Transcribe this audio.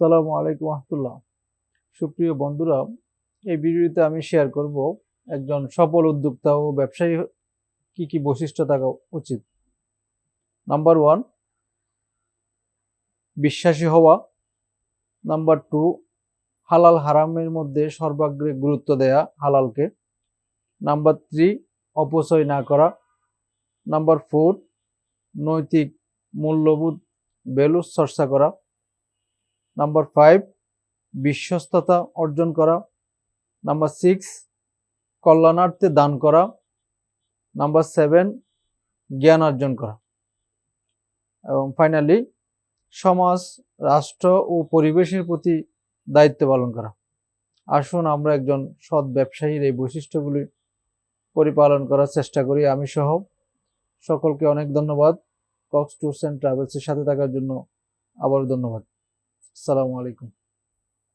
আসসালামু আলাইকুম রহমতুল্লাহ। সুপ্রিয় বন্ধুরা, এই ভিডিওতে আমি শেয়ার করব একজন সফল উদ্যোক্তা ও ব্যবসায়ী কি কি বৈশিষ্ট্য থাকা উচিত। নাম্বার ওয়ান বিশ্বাসী হওয়া। নাম্বার টু হালাল হারামের মধ্যে সর্বাগ্রে গুরুত্ব দেয়া হালালকে। নাম্বার থ্রি অপচয় না করা। নাম্বার ফোর নৈতিক মূল্যবোধ ভ্যালুস চর্চা করা। নাম্বার ফাইভ বিশ্বস্ততা অর্জন করা। নাম্বার সিক্স কল্যাণার্থে দান করা। নাম্বার সেভেন জ্ঞান অর্জন করা। এবং ফাইনালি সমাজ, রাষ্ট্র ও পরিবেশের প্রতি দায়িত্ব পালন করা। আসুন আমরা একজন সৎ ব্যবসায়ীর এই বৈশিষ্ট্যগুলি পরিপালন করার চেষ্টা করি, আমি সহ। সকলকে অনেক ধন্যবাদ। কক্স ট্যুরস অ্যান্ড ট্রাভেলসের সাথে থাকার জন্য আবারও ধন্যবাদ। আসসালামু আলাইকুম।